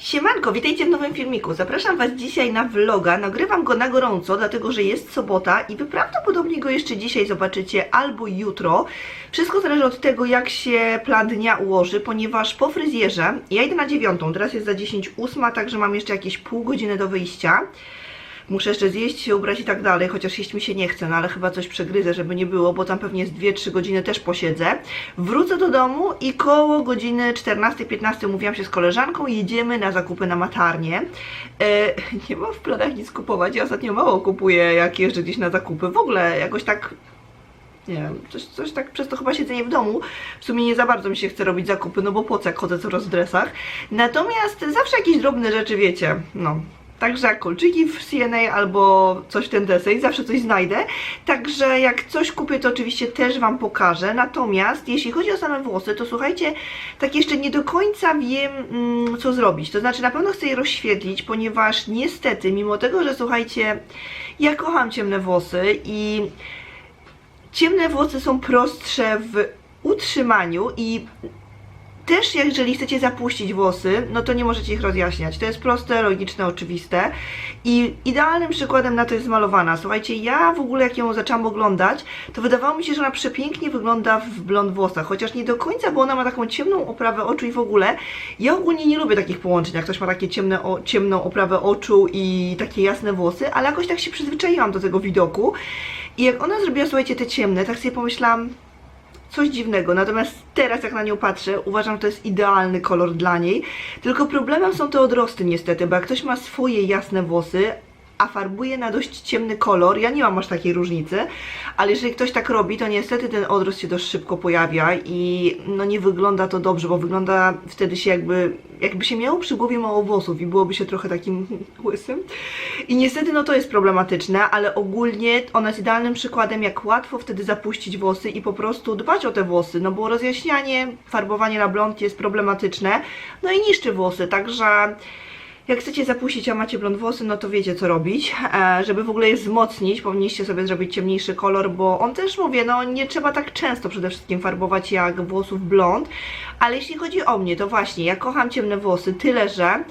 Siemanko, witajcie w nowym filmiku. Zapraszam Was dzisiaj na vloga. Nagrywam go na gorąco, dlatego że jest sobota i Wy prawdopodobnie go jeszcze dzisiaj zobaczycie albo jutro. Wszystko zależy od tego, jak się plan dnia ułoży, ponieważ po fryzjerze ja idę na dziewiątą, teraz jest za 10.08, także mam jeszcze jakieś pół godziny do wyjścia. Muszę jeszcze zjeść, się ubrać i tak dalej, chociaż jeść mi się nie chce, no ale chyba coś przegryzę, żeby nie było, bo tam pewnie z 2-3 godziny też posiedzę. Wrócę do domu i koło godziny 14-15 mówiłam się z koleżanką, jedziemy na zakupy na matarnię. E, nie mam w planach nic kupować, ja ostatnio mało kupuję, jak jeżdżę gdzieś na zakupy. W ogóle jakoś tak nie wiem, coś, coś tak przez to chyba siedzenie w domu. W sumie nie za bardzo mi się chce robić zakupy, no bo po co jak chodzę coraz w dresach. Natomiast zawsze jakieś drobne rzeczy, wiecie, no. Także kolczyki w CNA albo coś w ten deseń, zawsze coś znajdę. Także jak coś kupię, to oczywiście też Wam pokażę. Natomiast jeśli chodzi o same włosy, to słuchajcie, tak jeszcze nie do końca wiem, mm, co zrobić. To znaczy na pewno chcę je rozświetlić, ponieważ niestety, mimo tego, że słuchajcie, ja kocham ciemne włosy i ciemne włosy są prostsze w utrzymaniu i też jeżeli chcecie zapuścić włosy, no to nie możecie ich rozjaśniać. To jest proste, logiczne, oczywiste. I idealnym przykładem na to jest malowana. Słuchajcie, ja w ogóle jak ją zaczęłam oglądać, to wydawało mi się, że ona przepięknie wygląda w blond włosach, chociaż nie do końca, bo ona ma taką ciemną oprawę oczu i w ogóle. Ja ogólnie nie lubię takich połączeń, jak ktoś ma takie ciemne, o, ciemną oprawę oczu i takie jasne włosy, ale jakoś tak się przyzwyczaiłam do tego widoku. I jak ona zrobiła, słuchajcie, te ciemne, tak sobie pomyślałam, coś dziwnego. Natomiast teraz jak na nią patrzę, uważam, że to jest idealny kolor dla niej. Tylko problemem są te odrosty niestety, bo jak ktoś ma swoje jasne włosy, a farbuje na dość ciemny kolor, ja nie mam aż takiej różnicy, ale jeżeli ktoś tak robi, to niestety ten odrost się dość szybko pojawia i no nie wygląda to dobrze, bo wygląda wtedy się jakby, jakby się miało przy głowie mało włosów i byłoby się trochę takim łysym. I niestety no to jest problematyczne, ale ogólnie ona jest idealnym przykładem, jak łatwo wtedy zapuścić włosy i po prostu dbać o te włosy, no bo rozjaśnianie, farbowanie na blond jest problematyczne, no i niszczy włosy, także jak chcecie zapuścić, a macie blond włosy, no to wiecie co robić. E, żeby w ogóle je wzmocnić, powinniście sobie zrobić ciemniejszy kolor, bo on też, mówię, no nie trzeba tak często przede wszystkim farbować jak włosów blond. Ale jeśli chodzi o mnie, to właśnie, ja kocham ciemne włosy, tyle że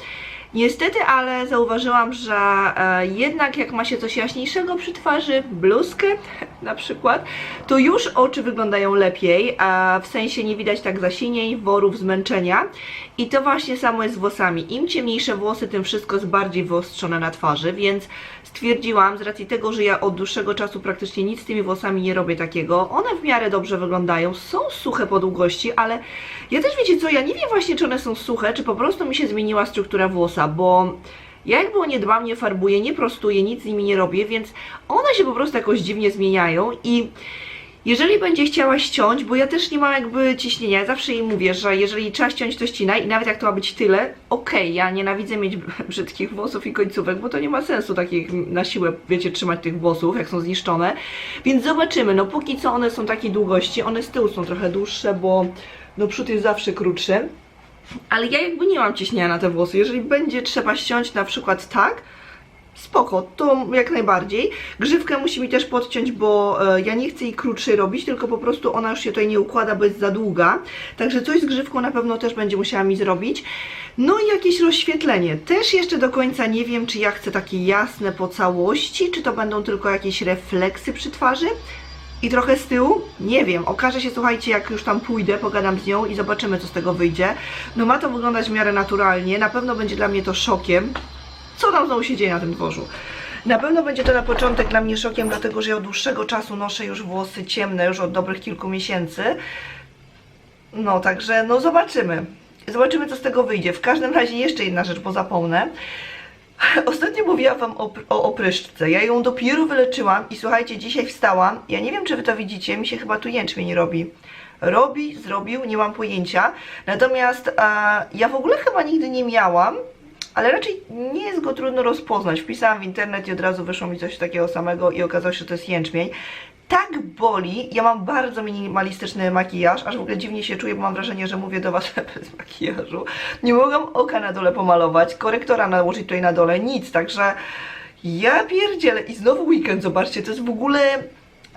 Niestety, ale zauważyłam, że e, jednak jak ma się coś jaśniejszego przy twarzy, bluzkę na przykład, to już oczy wyglądają lepiej, a w sensie nie widać tak zasinień, worów, zmęczenia. I to właśnie samo jest z włosami. Im ciemniejsze włosy, tym wszystko jest bardziej wyostrzone na twarzy, więc stwierdziłam, z racji tego, że ja od dłuższego czasu praktycznie nic z tymi włosami nie robię takiego, one w miarę dobrze wyglądają, są suche po długości, ale ja też wiecie co, ja nie wiem właśnie, czy one są suche, czy po prostu mi się zmieniła struktura włosa, bo ja jakby o nie dbam, nie farbuję, nie prostuję, nic z nimi nie robię, więc one się po prostu jakoś dziwnie zmieniają i jeżeli będzie chciała ściąć, bo ja też nie mam jakby ciśnienia, ja zawsze jej mówię, że jeżeli trzeba ściąć, to ścinaj i nawet jak to ma być tyle, okej, ja nienawidzę mieć brzydkich włosów i końcówek, bo to nie ma sensu takich na siłę, wiecie, trzymać tych włosów, jak są zniszczone, więc zobaczymy, no póki co one są takiej długości, one z tyłu są trochę dłuższe, bo no przód jest zawsze krótszy, ale ja jakby nie mam ciśnienia na te włosy, jeżeli będzie trzeba ściąć na przykład tak, spoko, to jak najbardziej. Grzywkę musi mi też podciąć, bo e, ja nie chcę jej krótszej robić, tylko po prostu ona już się tutaj nie układa, bo jest za długa. Także coś z grzywką na pewno też będzie musiała mi zrobić. No i jakieś rozświetlenie. Też jeszcze do końca nie wiem, czy ja chcę takie jasne po całości, czy to będą tylko jakieś refleksy przy twarzy. I trochę z tyłu? Nie wiem. Okaże się, słuchajcie, jak już tam pójdę, pogadam z nią i zobaczymy, co z tego wyjdzie. No ma to wyglądać w miarę naturalnie. Na pewno będzie dla mnie to szokiem. Co tam znowu się dzieje na tym dworzu? Na pewno będzie to na początek dla mnie szokiem, dlatego że ja od dłuższego czasu noszę już włosy ciemne, już od dobrych kilku miesięcy. No, także no zobaczymy. Zobaczymy, co z tego wyjdzie. W każdym razie jeszcze jedna rzecz, bo zapomnę. Ostatnio mówiłam Wam o, o opryszczce. Ja ją dopiero wyleczyłam i słuchajcie, dzisiaj wstałam. Ja nie wiem, czy Wy to widzicie, mi się chyba tu jęczmień robi. Robi, zrobił, nie mam pojęcia. Natomiast e, ja w ogóle chyba nigdy nie miałam, ale raczej nie jest go trudno rozpoznać. Wpisałam w internet i od razu wyszło mi coś takiego samego i okazało się, że to jest jęczmień. Tak boli, ja mam bardzo minimalistyczny makijaż, aż w ogóle dziwnie się czuję, bo mam wrażenie, że mówię do Was bez makijażu. Nie mogłam oka na dole pomalować, korektora nałożyć tutaj na dole, nic, także ja pierdzielę. I znowu weekend, zobaczcie, to jest w ogóle...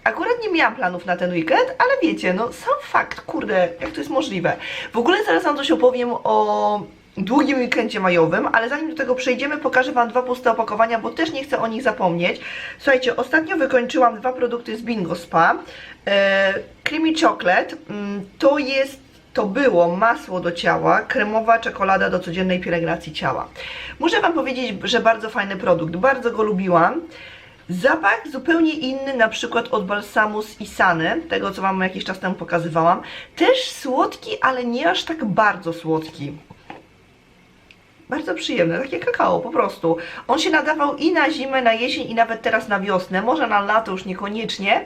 Akurat nie miałam planów na ten weekend, ale wiecie, no sam fakt, kurde, jak to jest możliwe. W ogóle zaraz Wam coś opowiem o długim weekendzie majowym, ale zanim do tego przejdziemy, pokażę Wam dwa puste opakowania, bo też nie chcę o nich zapomnieć. Słuchajcie, ostatnio wykończyłam dwa produkty z Bingo Spa. E, Creamy Chocolate mm, to jest, to było masło do ciała, kremowa czekolada do codziennej pielęgnacji ciała. Muszę Wam powiedzieć, że bardzo fajny produkt, bardzo go lubiłam. Zapach zupełnie inny, na przykład od balsamu z Isany, tego co Wam jakiś czas temu pokazywałam. Też słodki, ale nie aż tak bardzo słodki. Bardzo przyjemne, takie kakao po prostu. On się nadawał i na zimę, na jesień i nawet teraz na wiosnę. Może na lato już niekoniecznie,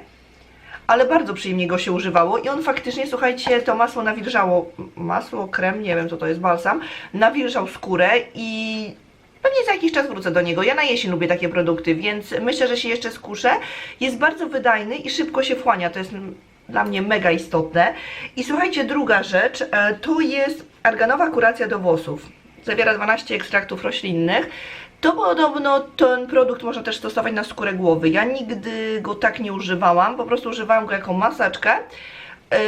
ale bardzo przyjemnie go się używało i on faktycznie, słuchajcie, to masło nawilżało, masło, krem, nie wiem co to jest, balsam, nawilżał skórę i pewnie za jakiś czas wrócę do niego. Ja na jesień lubię takie produkty, więc myślę, że się jeszcze skuszę. Jest bardzo wydajny i szybko się wchłania, to jest dla mnie mega istotne. I słuchajcie, druga rzecz, e, to jest arganowa kuracja do włosów. Zawiera 12 ekstraktów roślinnych. To podobno ten produkt można też stosować na skórę głowy. Ja nigdy go tak nie używałam, po prostu używałam go jako maseczkę. Yy,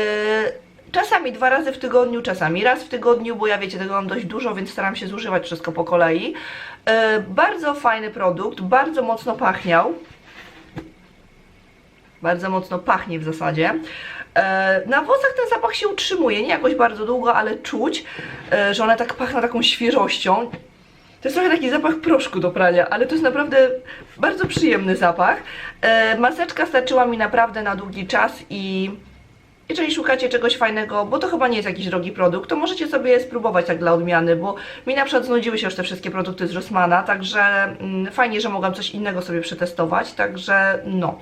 Czasami dwa razy w tygodniu, czasami raz w tygodniu, bo ja wiecie, tego mam dość dużo, więc staram się zużywać wszystko po kolei. Yy, Bardzo fajny produkt, bardzo mocno pachniał. Bardzo mocno pachnie w zasadzie. E, Na włosach ten zapach się utrzymuje, nie jakoś bardzo długo, ale czuć, e, że one tak pachną taką świeżością. To jest trochę taki zapach proszku do prania, ale to jest naprawdę bardzo przyjemny zapach. E, Maseczka starczyła mi naprawdę na długi czas i jeżeli szukacie czegoś fajnego, bo to chyba nie jest jakiś drogi produkt, to możecie sobie spróbować tak dla odmiany, bo mi na przykład znudziły się już te wszystkie produkty z Rossmana, także mm, fajnie, że mogłam coś innego sobie przetestować, także no.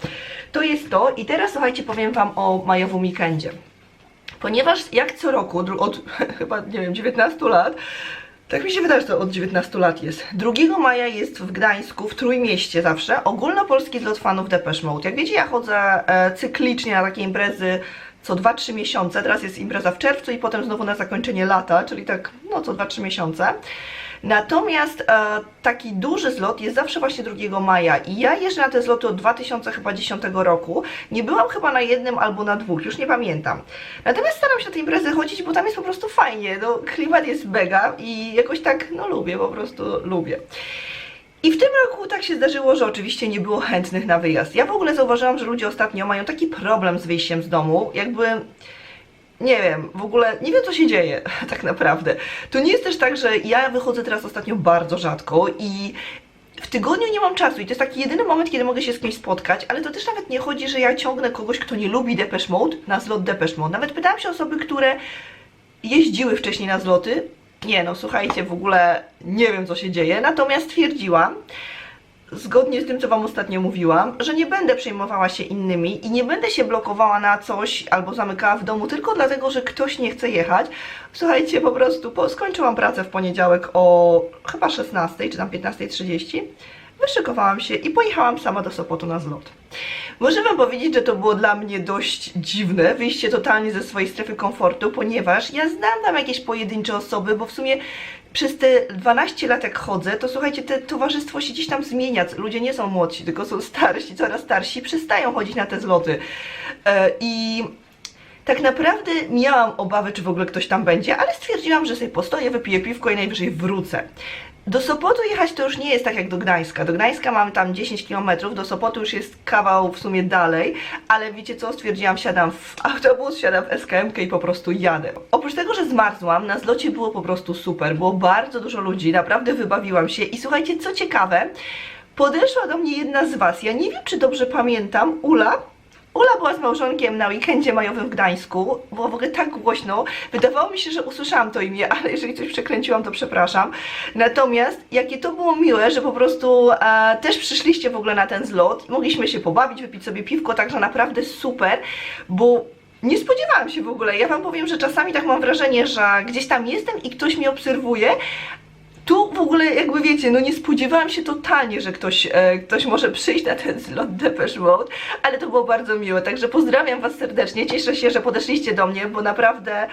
To jest to i teraz słuchajcie, powiem Wam o majowym weekendzie. Ponieważ jak co roku, od chyba, nie wiem, 19 lat, tak mi się wydaje, że to od 19 lat jest. 2 maja jest w Gdańsku, w Trójmieście zawsze, ogólnopolski zlot fanów Depeche Mode. Jak wiecie, ja chodzę e, cyklicznie na takie imprezy co 2-3 miesiące. Teraz jest impreza w czerwcu i potem znowu na zakończenie lata, czyli tak, no co 2-3 miesiące. Natomiast e, taki duży zlot jest zawsze właśnie 2 maja i ja jeżdżę na te zloty od 2010 roku. Nie byłam chyba na jednym albo na dwóch, już nie pamiętam. Natomiast staram się na te imprezy chodzić, bo tam jest po prostu fajnie. No, klimat jest mega i jakoś tak, no lubię, po prostu lubię. I w tym roku tak się zdarzyło, że oczywiście nie było chętnych na wyjazd. Ja w ogóle zauważyłam, że ludzie ostatnio mają taki problem z wyjściem z domu, jakby nie wiem, w ogóle nie wiem co się dzieje tak naprawdę. To nie jest też tak, że ja wychodzę teraz ostatnio bardzo rzadko i w tygodniu nie mam czasu i to jest taki jedyny moment, kiedy mogę się z kimś spotkać, ale to też nawet nie chodzi, że ja ciągnę kogoś, kto nie lubi Depeche Mode na zlot Depeche Mode. Nawet pytałam się osoby, które jeździły wcześniej na zloty. Nie no, słuchajcie, w ogóle nie wiem co się dzieje, natomiast stwierdziłam, zgodnie z tym, co Wam ostatnio mówiłam, że nie będę przejmowała się innymi i nie będę się blokowała na coś albo zamykała w domu tylko dlatego, że ktoś nie chce jechać. Słuchajcie, po prostu po, skończyłam pracę w poniedziałek o chyba 16 czy tam 15.30. Wyszykowałam się i pojechałam sama do Sopotu na zlot. Muszę Wam powiedzieć, że to było dla mnie dość dziwne, wyjście totalnie ze swojej strefy komfortu, ponieważ ja znam tam jakieś pojedyncze osoby, bo w sumie przez te 12 lat jak chodzę, to słuchajcie, te towarzystwo się gdzieś tam zmienia. Ludzie nie są młodsi, tylko są starsi, coraz starsi, przestają chodzić na te zloty. E, I tak naprawdę miałam obawy, czy w ogóle ktoś tam będzie, ale stwierdziłam, że sobie postoję, wypiję piwko i najwyżej wrócę. Do Sopotu jechać to już nie jest tak jak do Gdańska. Do Gdańska mam tam 10 km, do Sopotu już jest kawał w sumie dalej, ale wiecie co, stwierdziłam, siadam w autobus, siadam w SKM i po prostu jadę. Oprócz tego, że zmarzłam, na zlocie było po prostu super, było bardzo dużo ludzi, naprawdę wybawiłam się i słuchajcie, co ciekawe, podeszła do mnie jedna z Was, ja nie wiem, czy dobrze pamiętam, Ula, Ula była z małżonkiem na weekendzie majowym w Gdańsku. Było w ogóle tak głośno. Wydawało mi się, że usłyszałam to imię, ale jeżeli coś przekręciłam, to przepraszam. Natomiast jakie to było miłe, że po prostu e, też przyszliście w ogóle na ten zlot. Mogliśmy się pobawić, wypić sobie piwko, także naprawdę super, bo nie spodziewałam się w ogóle. Ja Wam powiem, że czasami tak mam wrażenie, że gdzieś tam jestem i ktoś mnie obserwuje, tu w ogóle jakby wiecie, no nie spodziewałam się totalnie, że ktoś, e, ktoś może przyjść na ten zlot Depeche Mode, ale to było bardzo miłe, także pozdrawiam Was serdecznie, cieszę się, że podeszliście do mnie, bo naprawdę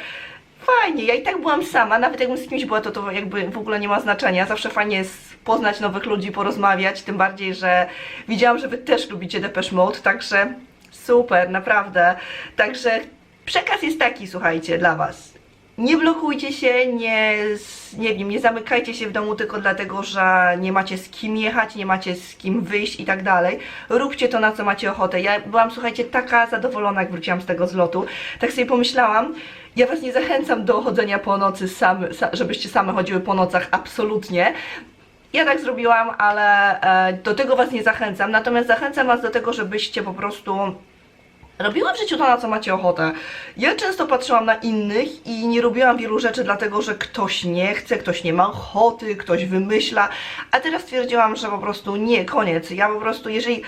fajnie, ja i tak byłam sama, nawet jakbym z kimś była, to to jakby w ogóle nie ma znaczenia, zawsze fajnie jest poznać nowych ludzi, porozmawiać, tym bardziej, że widziałam, że Wy też lubicie Depeche Mode, także super, naprawdę, także przekaz jest taki, słuchajcie, dla Was nie blokujcie się, nie, nie wiem, nie zamykajcie się w domu tylko dlatego, że nie macie z kim jechać, nie macie z kim wyjść i tak dalej. Róbcie to, na co macie ochotę. Ja byłam, słuchajcie, taka zadowolona, jak wróciłam z tego zlotu. Tak sobie pomyślałam, ja Was nie zachęcam do chodzenia po nocy, sam, sa, żebyście same chodziły po nocach, absolutnie. Ja tak zrobiłam, ale e, do tego Was nie zachęcam. Natomiast zachęcam Was do tego, żebyście po prostu robiły w życiu to, na co macie ochotę. Ja często patrzyłam na innych i nie robiłam wielu rzeczy, dlatego że ktoś nie chce, ktoś nie ma ochoty, ktoś wymyśla, a teraz stwierdziłam, że po prostu nie, koniec. Ja po prostu, jeżeli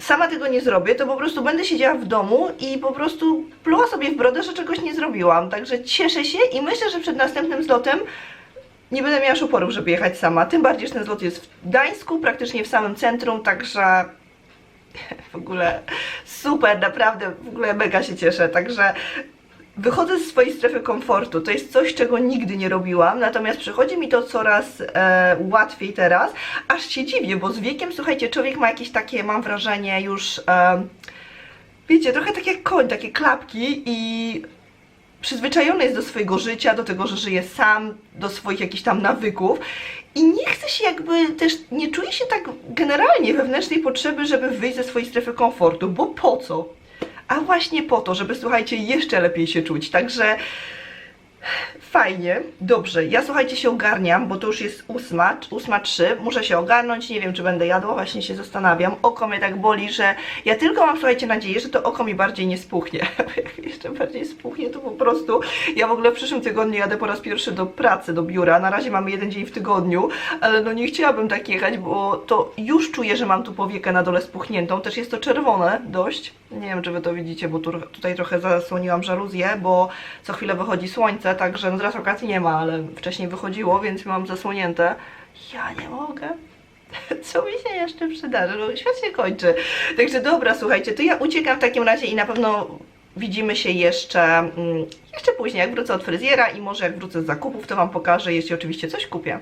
sama tego nie zrobię, to po prostu będę siedziała w domu i po prostu pluła sobie w brodę, że czegoś nie zrobiłam. Także cieszę się i myślę, że przed następnym zlotem nie będę miała oporów, żeby jechać sama. Tym bardziej, że ten zlot jest w Gdańsku, praktycznie w samym centrum, także w ogóle super, naprawdę, w ogóle mega się cieszę. Także wychodzę ze swojej strefy komfortu. To jest coś, czego nigdy nie robiłam, natomiast przychodzi mi to coraz e, łatwiej teraz. Aż się dziwię, bo z wiekiem, słuchajcie, człowiek ma jakieś takie, mam wrażenie, już. E, wiecie, trochę tak jak koń, takie klapki i przyzwyczajony jest do swojego życia, do tego, że żyje sam, do swoich jakichś tam nawyków i nie chce się jakby też, nie czuje się tak generalnie wewnętrznej potrzeby, żeby wyjść ze swojej strefy komfortu, bo po co? A właśnie po to, żeby słuchajcie, jeszcze lepiej się czuć, także Fajnie, dobrze. Ja słuchajcie się ogarniam, bo to już jest ósma, ósma trzy. Muszę się ogarnąć, nie wiem czy będę jadła, właśnie się zastanawiam. Oko mnie tak boli, że ja tylko mam słuchajcie nadzieję, że to oko mi bardziej nie spuchnie. Jak jeszcze bardziej spuchnie, to po prostu ja w ogóle w przyszłym tygodniu jadę po raz pierwszy do pracy, do biura. Na razie mamy jeden dzień w tygodniu, ale no nie chciałabym tak jechać, bo to już czuję, że mam tu powiekę na dole spuchniętą. Też jest to czerwone dość. Nie wiem, czy wy to widzicie, bo tu, tutaj trochę zasłoniłam żaluzję, bo co chwilę wychodzi słońce, także no teraz okacji nie ma, ale wcześniej wychodziło, więc mam zasłonięte. Ja nie mogę. Co mi się jeszcze przydarzy? No, świat się kończy. Także dobra, słuchajcie, to ja uciekam w takim razie i na pewno widzimy się jeszcze, mm, jeszcze później, jak wrócę od fryzjera i może jak wrócę z zakupów, to Wam pokażę, jeśli oczywiście coś kupię.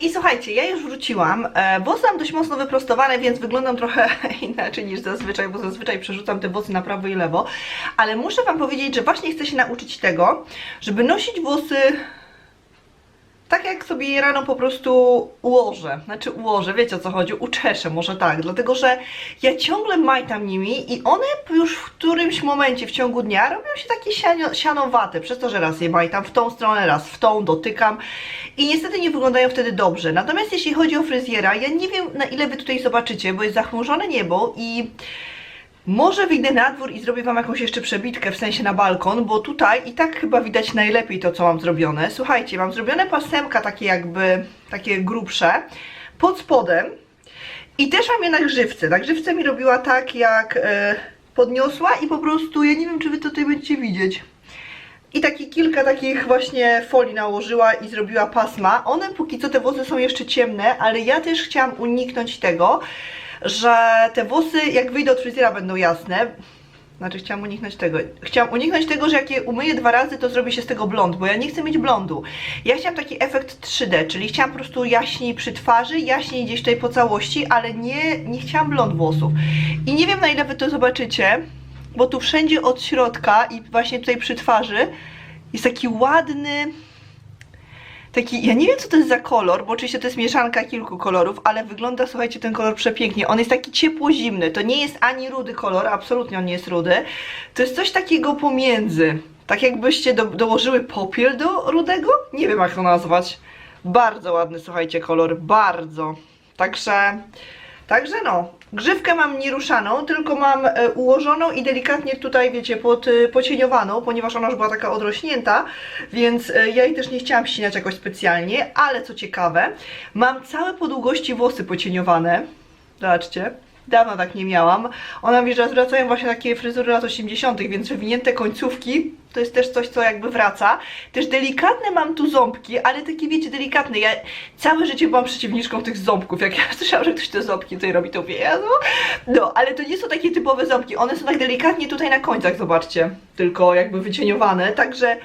I słuchajcie, ja już wróciłam. E, Włosy mam dość mocno wyprostowane, więc wyglądam trochę inaczej niż zazwyczaj, bo zazwyczaj przerzucam te włosy na prawo i lewo. Ale muszę Wam powiedzieć, że właśnie chcę się nauczyć tego, żeby nosić włosy tak jak sobie je rano po prostu ułożę, znaczy ułożę, wiecie o co chodzi, uczeszę, może tak, dlatego że ja ciągle majtam nimi i one już w którymś momencie w ciągu dnia robią się takie siano, sianowate, przez to, że raz je majtam w tą stronę, raz w tą, dotykam. I niestety nie wyglądają wtedy dobrze. Natomiast jeśli chodzi o fryzjera, ja nie wiem na ile wy tutaj zobaczycie, bo jest zachmurzone niebo i może wyjdę na dwór i zrobię Wam jakąś jeszcze przebitkę, w sensie na balkon, bo tutaj i tak chyba widać najlepiej to, co mam zrobione. Słuchajcie, mam zrobione pasemka takie jakby, takie grubsze, pod spodem i też mam je na grzywce. Na grzywce mi robiła tak, jak e, podniosła i po prostu, ja nie wiem, czy Wy to tutaj będziecie widzieć. I taki kilka takich właśnie folii nałożyła i zrobiła pasma. One póki co te włosy są jeszcze ciemne, ale ja też chciałam uniknąć tego, że te włosy jak wyjdę od fryzjera będą jasne. Znaczy chciałam uniknąć tego. Chciałam uniknąć tego, że jak je umyję dwa razy, to zrobi się z tego blond, bo ja nie chcę mieć blondu. Ja chciałam taki efekt 3D, czyli chciałam po prostu jaśniej przy twarzy, jaśniej gdzieś tutaj po całości, ale nie, nie chciałam blond włosów. I nie wiem na ile wy to zobaczycie, bo tu wszędzie od środka i właśnie tutaj przy twarzy jest taki ładny, taki, ja nie wiem co to jest za kolor, bo oczywiście to jest mieszanka kilku kolorów, ale wygląda, słuchajcie, ten kolor przepięknie. On jest taki ciepło-zimny, to nie jest ani rudy kolor, absolutnie on nie jest rudy. To jest coś takiego pomiędzy. Tak jakbyście do, dołożyły popiel do rudego? Nie wiem jak to nazwać. Bardzo ładny, słuchajcie, kolor, bardzo. Także, także no, grzywkę mam nieruszaną, tylko mam e, ułożoną i delikatnie tutaj, wiecie, pod, e, pocieniowaną, ponieważ ona już była taka odrośnięta, więc e, ja jej też nie chciałam ścinać jakoś specjalnie, ale co ciekawe, mam całe po długości włosy pocieniowane. Zobaczcie. Dawno tak nie miałam. Ona mówi, że zwracają właśnie takie fryzury lat 80., więc wywinięte końcówki to jest też coś, co jakby wraca. Też delikatne mam tu ząbki, ale takie wiecie, delikatne. Ja całe życie byłam przeciwniczką tych ząbków. Jak ja słyszałam, że ktoś te ząbki tutaj robi, to wie, no. No, ale to nie są takie typowe ząbki. One są tak delikatnie tutaj na końcach, zobaczcie. Tylko jakby wycieniowane, także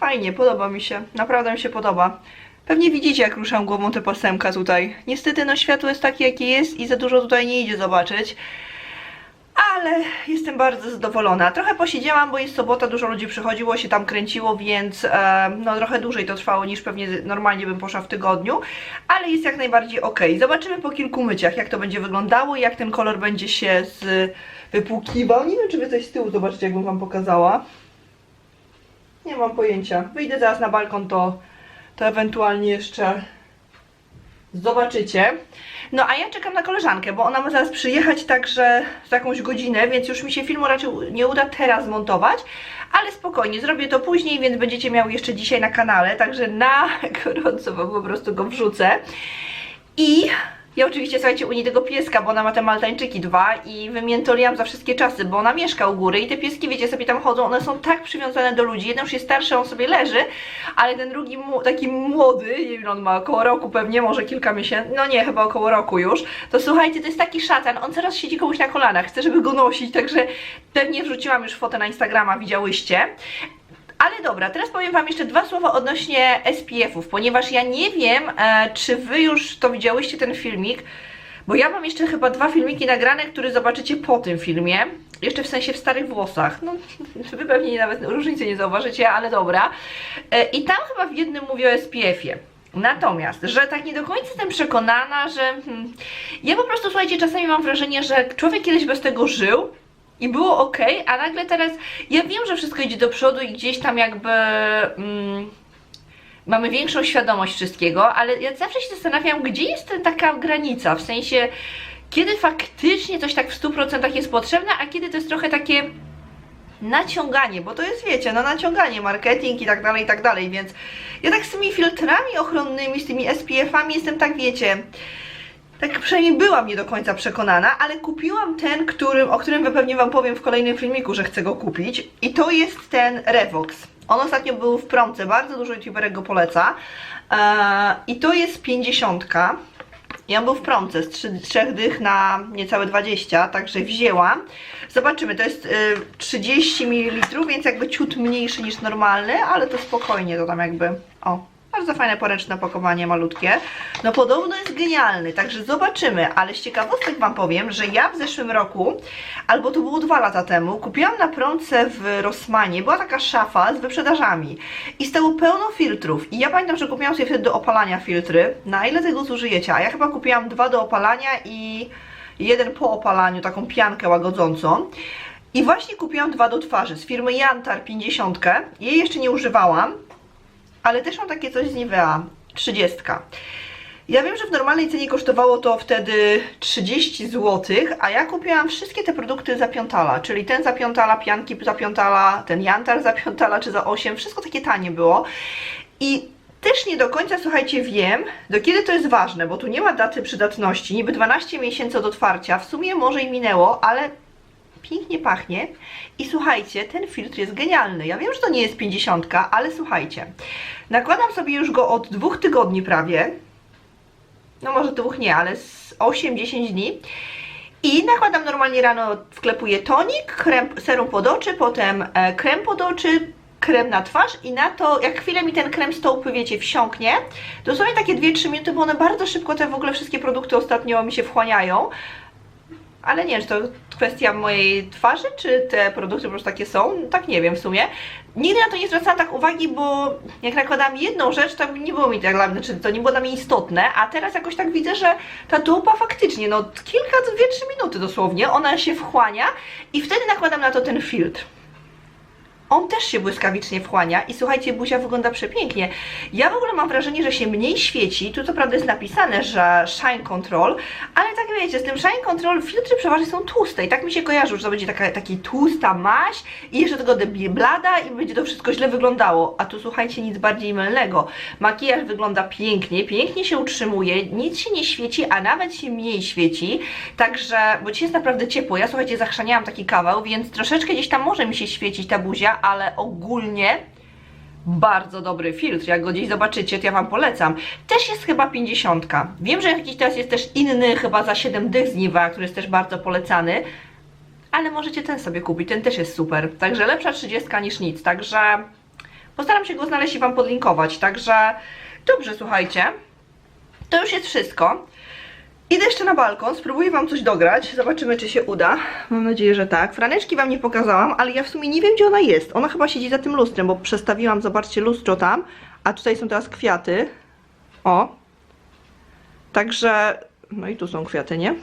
fajnie, podoba mi się. Naprawdę mi się podoba. Pewnie widzicie, jak ruszam głową te pasemka tutaj. Niestety, no światło jest takie, jakie jest i za dużo tutaj nie idzie zobaczyć. ale jestem bardzo zadowolona. Trochę posiedziałam, bo jest sobota, dużo ludzi przychodziło, się tam kręciło, więc e, no trochę dłużej to trwało niż pewnie normalnie bym poszła w tygodniu, ale jest jak najbardziej ok. Zobaczymy po kilku myciach, jak to będzie wyglądało, jak ten kolor będzie się z, wypłukiwał. Nie wiem, czy wy coś z tyłu zobaczycie, jakbym wam pokazała. Nie mam pojęcia. Wyjdę zaraz na balkon, to, to ewentualnie jeszcze zobaczycie. No a ja czekam na koleżankę, bo ona ma zaraz przyjechać także za jakąś godzinę, więc już mi się filmu raczej nie uda teraz montować, ale spokojnie, zrobię to później, więc będziecie miały jeszcze dzisiaj na kanale, także na gorąco wam po prostu go wrzucę. I ja oczywiście, słuchajcie, u niej tego pieska, bo ona ma te maltańczyki dwa i wymiętoliłam za wszystkie czasy, bo ona mieszka u góry i te pieski, wiecie, sobie tam chodzą, one są tak przywiązane do ludzi, jeden już jest starszy, on sobie leży, ale ten drugi, taki młody, nie wiem, on ma około roku pewnie, może kilka miesięcy, no nie, chyba około roku już, to słuchajcie, to jest taki szatan, on teraz siedzi komuś na kolanach, chce, żeby go nosić, także pewnie wrzuciłam już fotę na Instagrama, widziałyście. Ale dobra, teraz powiem Wam jeszcze dwa słowa odnośnie SPF-ów, ponieważ ja nie wiem, e, czy Wy już to widziałyście ten filmik, bo ja mam jeszcze chyba dwa filmiki nagrane, które zobaczycie po tym filmie. Jeszcze w sensie w starych włosach. No, Wy pewnie nawet różnicy nie zauważycie, ale dobra. E, I tam chyba w jednym mówię o SPF-ie. Natomiast, że tak nie do końca jestem przekonana, że hmm, ja po prostu, słuchajcie, czasami mam wrażenie, że człowiek kiedyś bez tego żył, i było ok, a nagle teraz ja wiem, że wszystko idzie do przodu i gdzieś tam jakby mm, mamy większą świadomość wszystkiego, ale ja zawsze się zastanawiam, gdzie jest ten, taka granica, w sensie kiedy faktycznie coś tak w 100% jest potrzebne, a kiedy to jest trochę takie naciąganie, bo to jest, wiecie, no naciąganie, marketing i tak dalej, i tak dalej, więc ja tak z tymi filtrami ochronnymi, z tymi SPF-ami jestem tak, wiecie, tak przynajmniej byłam nie do końca przekonana, ale kupiłam ten, którym, o którym pewnie Wam powiem w kolejnym filmiku, że chcę go kupić. I to jest ten Revox. On ostatnio był w promce, bardzo dużo youtuberek go poleca. Eee, I to jest 50. I on był w promce z 3, 3 dych na niecałe 20, także wzięłam. Zobaczymy, to jest y, 30 ml, więc jakby ciut mniejszy niż normalny, ale to spokojnie, to tam jakby, o, bardzo fajne poręczne opakowanie, malutkie. No podobno jest genialny, także zobaczymy, ale z ciekawostek Wam powiem, że ja w zeszłym roku, albo to było dwa lata temu, kupiłam na promce w Rossmanie, była taka szafa z wyprzedażami i stało pełno filtrów i ja pamiętam, że kupiłam sobie wtedy do opalania filtry, na ile tego zużyjecie, a ja chyba kupiłam dwa do opalania i jeden po opalaniu, taką piankę łagodzącą. I właśnie kupiłam dwa do twarzy z firmy Jantar 50. Jej jeszcze nie używałam, ale też mam takie coś z Nivea, 30. Ja wiem, że w normalnej cenie kosztowało to wtedy 30 zł, a ja kupiłam wszystkie te produkty za piątala, czyli ten za piątala, pianki za piątala, ten jantar za piątala czy za 8, wszystko takie tanie było. I też nie do końca, słuchajcie, wiem, do kiedy to jest ważne, bo tu nie ma daty przydatności, niby 12 miesięcy od otwarcia, w sumie może i minęło, ale pięknie pachnie. I słuchajcie, ten filtr jest genialny. Ja wiem, że to nie jest 50, ale słuchajcie, nakładam sobie już go od dwóch tygodni prawie, no może dwóch nie, ale z 8-10 dni. I nakładam normalnie rano, wklepuję tonik, krem, serum pod oczy, potem e, krem pod oczy, krem na twarz i na to, jak chwilę mi ten krem stołpy, wiecie, wsiąknie, dosłownie takie 2-3 minuty, bo one bardzo szybko, te w ogóle wszystkie produkty ostatnio mi się wchłaniają, ale nie czy to kwestia mojej twarzy, czy te produkty po prostu takie są? Tak nie wiem w sumie. Nigdy na to nie zwracałam tak uwagi, bo jak nakładałam jedną rzecz, to nie było mi tak dla mnie, czy to nie było dla mnie istotne, a teraz jakoś tak widzę, że ta tuba faktycznie, no kilka, dwie, trzy minuty dosłownie, ona się wchłania i wtedy nakładam na to ten filtr on też się błyskawicznie wchłania i słuchajcie, buzia wygląda przepięknie. Ja w ogóle mam wrażenie, że się mniej świeci, tu co prawda jest napisane, że Shine Control, ale tak wiecie, z tym Shine Control filtry przeważnie są tłuste i tak mi się kojarzy, że to będzie taka taki tłusta maś i jeszcze tego blada i będzie to wszystko źle wyglądało, a tu słuchajcie, nic bardziej mylnego. Makijaż wygląda pięknie, pięknie się utrzymuje, nic się nie świeci, a nawet się mniej świeci, także, bo dzisiaj jest naprawdę ciepło, ja słuchajcie, zachrzaniałam taki kawał, więc troszeczkę gdzieś tam może mi się świecić ta buzia, ale ogólnie bardzo dobry filtr. Jak go gdzieś zobaczycie, to ja Wam polecam. Też jest chyba 50. Wiem, że jakiś teraz jest też inny, chyba za 7 dych z Nivea, który jest też bardzo polecany. Ale możecie ten sobie kupić, ten też jest super. Także lepsza 30 niż nic. Także postaram się go znaleźć i Wam podlinkować. Także dobrze, słuchajcie. To już jest wszystko. Idę jeszcze na balkon, spróbuję Wam coś dograć, zobaczymy czy się uda. Mam nadzieję, że tak. Franeczki Wam nie pokazałam, ale ja w sumie nie wiem gdzie ona jest. Ona chyba siedzi za tym lustrem, bo przestawiłam, zobaczcie, lustro tam, a tutaj są teraz kwiaty. O. Także, no i tu są kwiaty, nie?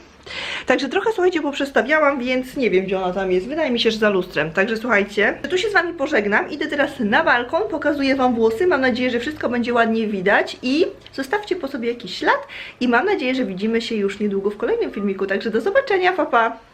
Także trochę, słuchajcie, poprzestawiałam, więc nie wiem, gdzie ona tam jest. Wydaje mi się, że za lustrem. Także słuchajcie, tu się z Wami pożegnam. Idę teraz na balkon, pokazuję Wam włosy. Mam nadzieję, że wszystko będzie ładnie widać i zostawcie po sobie jakiś ślad. I mam nadzieję, że widzimy się już niedługo w kolejnym filmiku. Także do zobaczenia, papa! Pa.